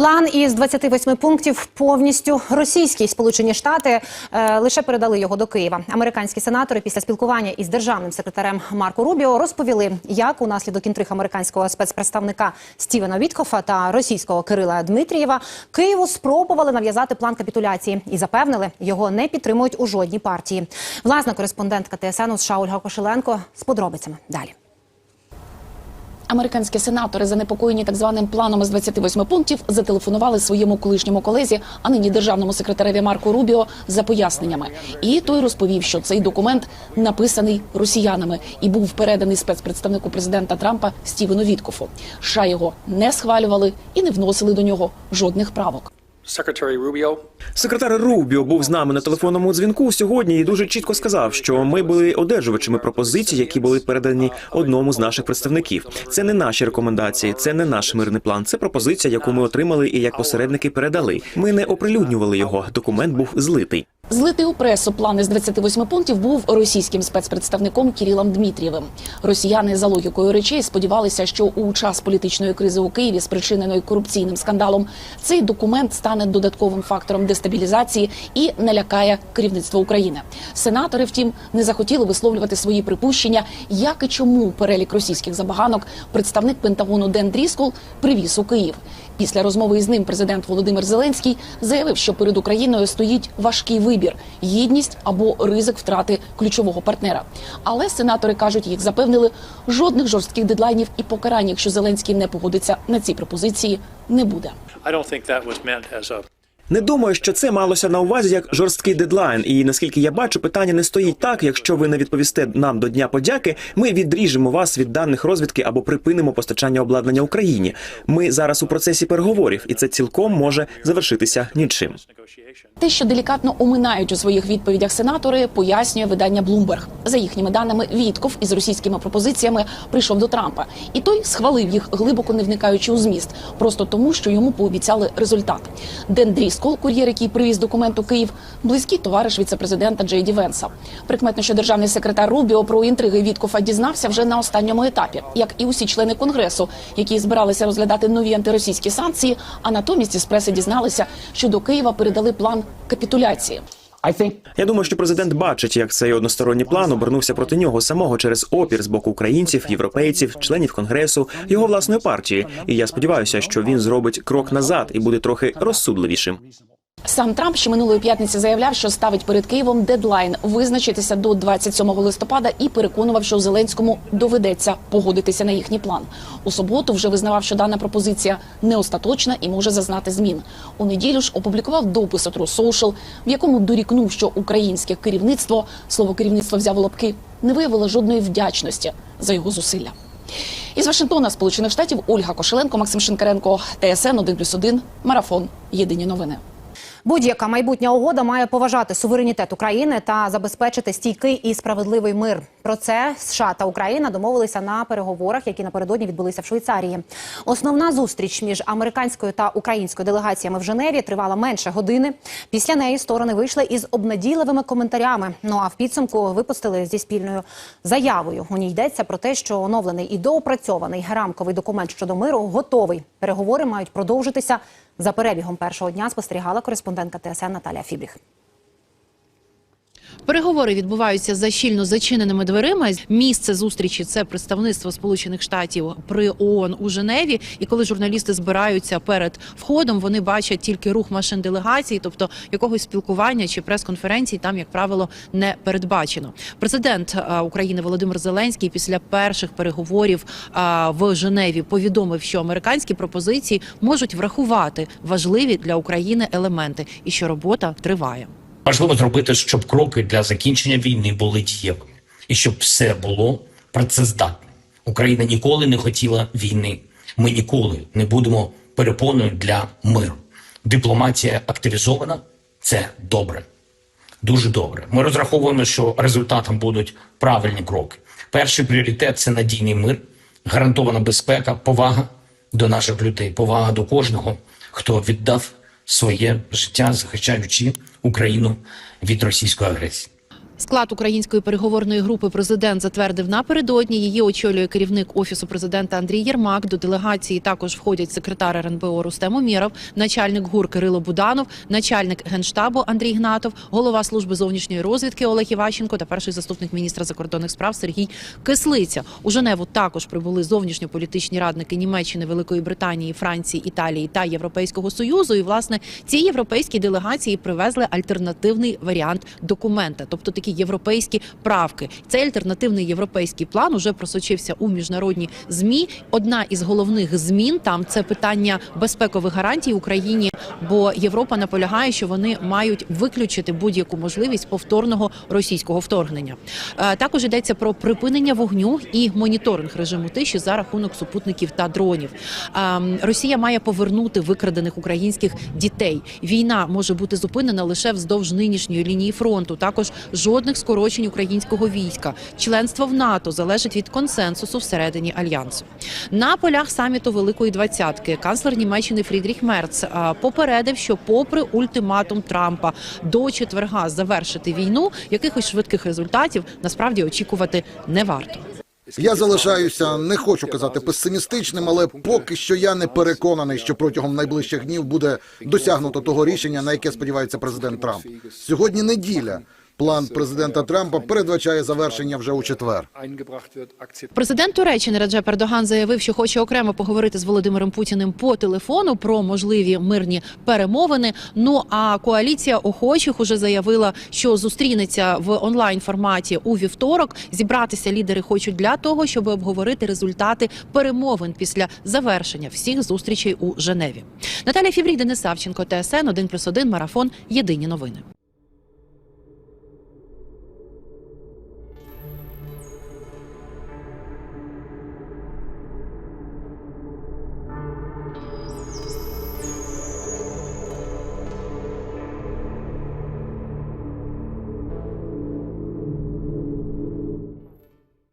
План із 28 пунктів повністю російський. Сполучені Штати е, лише передали його до Києва. Американські сенатори після спілкування із державним секретарем Марко Рубіо розповіли, як унаслідок інтриг американського спецпредставника Стівена Вітхофа та російського Кирила Дмитрієва Києву спробували нав'язати план капітуляції і запевнили, його не підтримують у жодній партії. Власна кореспондентка ТСН у США Ольга Кошеленко з подробицями далі. Американські сенатори, занепокоєні так званим планом з 28 пунктів, зателефонували своєму колишньому колезі, а нині державному секретареві Марку Рубіо за поясненнями. І той розповів, що цей документ написаний росіянами і був переданий спецпредставнику президента Трампа Стівену Віткофу. США його не схвалювали і не вносили до нього жодних правок. Секретар Рубіо був з нами на телефонному дзвінку сьогодні і дуже чітко сказав, що ми були одержувачами пропозицій, які були передані одному з наших представників. Це не наші рекомендації, це не наш мирний план. Це пропозиція, яку ми отримали і як посередники передали. Ми не оприлюднювали його. Документ був злитий. Злитий у пресу план із 28 пунктів був російським спецпредставником Кірілом Дмитрієвим. Росіяни за логікою речей сподівалися, що у час політичної кризи у Києві, спричиненої корупційним скандалом, цей документ стане додатковим фактором дестабілізації і налякає керівництво України. Сенатори, втім, не захотіли висловлювати свої припущення, як і чому перелік російських забаганок представник Пентагону Ден Дріскол привіз у Київ. Після розмови із ним президент Володимир Зеленський заявив, що перед Україною стоїть важкий вибір: гідність або ризик втрати ключового партнера. Але сенатори кажуть, їх запевнили, жодних жорстких дедлайнів і покарань, якщо Зеленський не погодиться на ці пропозиції, не буде. I don't think that was meant as a Не думаю, що це малося на увазі як жорсткий дедлайн. І наскільки я бачу, питання не стоїть так. Якщо ви не відповісте нам до дня подяки, ми відріжемо вас від даних розвідки або припинимо постачання обладнання Україні. Ми зараз у процесі переговорів, і це цілком може завершитися нічим. Те, що делікатно оминають у своїх відповідях сенатори, пояснює видання Bloomberg. За їхніми даними, Вітков із російськими пропозиціями прийшов до Трампа, і той схвалив їх, глибоко не вникаючи у зміст, просто тому, що йому пообіцяли результат. Ден Дріскол, кур'єр, який привіз документ у Київ, близький товариш віцепрезидента Джей Ді Венса. Прикметно, що державний секретар Рубіо про інтриги Віткофа дізнався вже на останньому етапі, як і усі члени конгресу, які збиралися розглядати нові антиросійські санкції, а натомість із преси дізналися, що до Києва передали план капітуляції. Я думаю, що президент бачить, як цей односторонній план обернувся проти нього самого через опір з боку українців, європейців, членів конгресу, його власної партії. І я сподіваюся, що він зробить крок назад і буде трохи розсудливішим. Сам Трамп ще минулої п'ятниці заявляв, що ставить перед Києвом дедлайн визначитися до 27 листопада і переконував, що Зеленському доведеться погодитися на їхній план. У суботу вже визнавав, що дана пропозиція не остаточна і може зазнати змін. У неділю ж опублікував допис True Social, в якому дорікнув, що українське керівництво слово керівництво взяв у лапки, не виявило жодної вдячності за його зусилля. Із Вашингтона, Сполучених Штатів, Ольга Кошеленко, Максим Шинкаренко, ТСН 1+,1, Марафон. Єдині новини. Будь-яка майбутня угода має поважати суверенітет України та забезпечити стійкий і справедливий мир. Про це США та Україна домовилися на переговорах, які напередодні відбулися в Швейцарії. Основна зустріч між американською та українською делегаціями в Женеві тривала менше години. Після неї сторони вийшли із обнадійливими коментарями. Ну а в підсумку випустили зі спільною заявою. У ній йдеться про те, що оновлений і доопрацьований рамковий документ щодо миру готовий. Переговори мають продовжитися. За перебігом першого дня спостерігала кореспондентка ТСН Наталя Фібріх. Переговори відбуваються за щільно зачиненими дверима. Місце зустрічі це представництво Сполучених Штатів при ООН у Женеві. І коли журналісти збираються перед входом, вони бачать тільки рух машин делегацій, тобто якогось спілкування чи прес-конференцій там, як правило, не передбачено. Президент України Володимир Зеленський після перших переговорів в Женеві повідомив, що американські пропозиції можуть врахувати важливі для України елементи, і що робота триває. Важливо зробити, щоб кроки для закінчення війни були дієвими і щоб все було працездатним. Україна ніколи не хотіла війни. Ми ніколи не будемо перепоною для миру. Дипломатія активізована це добре. Дуже добре. Ми розраховуємо, що результатом будуть правильні кроки. Перший пріоритет це надійний мир, гарантована безпека, повага до наших людей, повага до кожного, хто віддав своє життя, захищаючи Україну від російської агресії. Склад української переговорної групи президент затвердив напередодні. Її очолює керівник офісу президента Андрій Єрмак. До делегації також входять секретар РНБО Рустем Умєров, начальник ГУР Кирило Буданов, начальник генштабу Андрій Гнатов, голова служби зовнішньої розвідки Олег Іващенко та перший заступник міністра закордонних справ Сергій Кислиця. У Женеву також прибули зовнішньополітичні радники Німеччини, Великої Британії, Франції, Італії та Європейського союзу. І власне ці європейські делегації привезли альтернативний варіант документа, тобто такі європейські правки. Цей альтернативний європейський план уже просочився у міжнародні змі. Одна із головних змін там це питання безпекових гарантій Україні, бо Європа наполягає, що вони мають виключити будь-яку можливість повторного російського вторгнення. Е, Також йдеться про припинення вогню і моніторинг режиму тиші за рахунок супутників та дронів. Ем, Росія має повернути викрадених українських дітей. Війна може бути зупинена лише вздовж нинішньої лінії фронту. Також жодних скорочень українського війська. Членство в НАТО залежить від консенсусу всередині альянсу. На полях саміту Великої двадцятки канцлер Німеччини Фрідріх Мерц попередив, що, попри ультиматум Трампа до четверга завершити війну, якихось швидких результатів насправді очікувати не варто. Я залишаюся, не хочу казати песимістичним, але поки що я не переконаний, що протягом найближчих днів буде досягнуто того рішення, на яке сподівається президент Трамп. Сьогодні неділя. План президента Трампа передбачає завершення вже у четвер. Президент Туреччини Раджеп Ердоган заявив, що хоче окремо поговорити з Володимиром Путіним по телефону про можливі мирні перемовини. Ну а коаліція охочих уже заявила, що зустрінеться в онлайн форматі у вівторок. Зібратися лідери хочуть для того, щоб обговорити результати перемовин після завершення всіх зустрічей у Женеві. Наталя Фіврій, Денис Савченко, ТСН 1+,1, Марафон. Єдині новини.